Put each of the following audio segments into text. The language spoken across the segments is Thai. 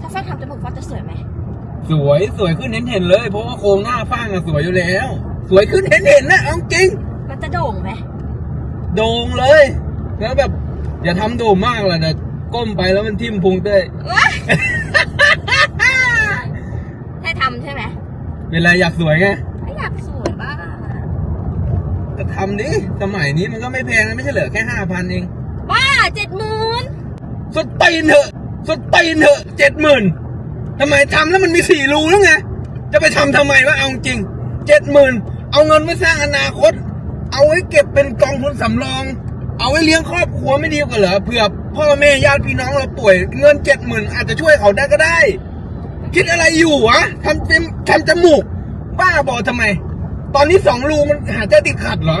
ถ้าฟังทำจมูกฟังจะสวยไหมสวยสวยขึ้นเห็นเห็นๆเลย เพราะว่าโครงหน้าฟางอะสวยอยู่แล้ว สวยขึ้นเห็นเห็นๆนะเอาจริง มันจะโด่งไหมโด่งเลย แล้วแบบ อย่าทำโด่งมากเลยเดี๋ยวก้มไปแล้วมันทิ่มพุงเต้ยว้ายให้ทำใช่ไหมเป็นไรอยากสวยไงไม่อยากสวยบ้างก็ทำดิสมัยนี้มันก็ไม่แพงนะไม่ใช่เหลือแค่ห้าพันเองบ้าเจ็ดหมื่นสุดตีนเถอะ สุดตีนเถอะเจ็ดหมื่นทำไมทำแล้วมันมีสี่รูแล้วไง จะไปทำทำไมวะเอาจริงเจ็ดหมื่นเอาเงินมาสร้างอนาคต เอาไว้เก็บเป็นกองทุนสำรอง เอาไว้เลี้ยงครอบครัวไม่ดีกว่าเหรอเผื่อพ่อแม่ญาติพี่น้องเราป่วย เงินเจ็ดหมื่นอาจจะช่วยเขาได้ก็ได้ คิดอะไรอยู่วะทำเป็นทำจมูก บ้าบอทำไม ตอนนี้สองรูมันหายใจติดขัดเหรอ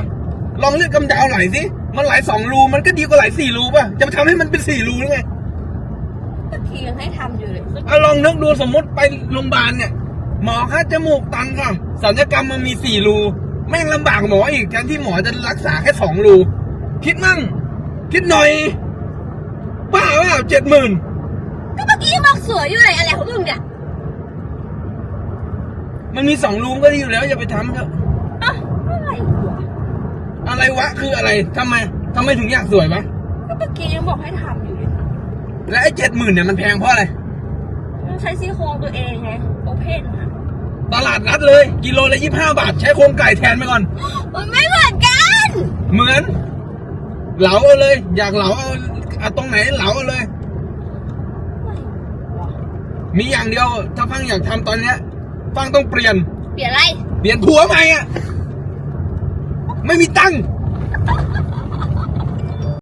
ลองเลือกกำดาวไหลสิมันไหลสองรูมันก็ดีกว่าไหลสี่รูป่ะจะไปทำให้มันเป็นสี่รูหรือไง ตะทียังให้ทำอยู่เลยเอาลองนึกดูสมมติไปโรงพยาบาลเนี่ย หมอคะจมูกตันค่ะศัลยกรรมมันมีสี่รูแม่งลำบากหมออีกแทนที่หมอจะรักษาแค่สองรูคิดมั่ง คิดหน่อยบ้าว่าเจ็ดหมื่นก็เมื่อกี้ยังบอกสวยอยู่เลยอะไรของมึงเนี่ยมันมีสองรูก็ดีอยู่แล้ว อย่าไปทำเถอะอะอะไรวะอะไรวะคืออะไรทำไมทำไมถึงอยากสวยวะก็เมื่อกี้ยังบอกให้ทำอยู่เลย และไอ้เจ็ดหมื่นเนี่ยมันแพงเพราะอะไร มันใช้ซี่โครงตัวเองไงโอเพนอะตลาดนัดเลย กิโลละยี่ห้าบาท ใช้โครงไก่แทนไปก่อน มันไม่เหมือนกัน เหมือน เหลาเอาเลย อยากเหลาเอาเอาตรงไหนเหลาเอาเลย มีอย่างเดียว ถ้าฟังอยากทำตอนเนี้ยฟังต้องเปลี่ยน เปลี่ยนอะไร เปลี่ยนผัวใหม่อะ ไม่มีตังค์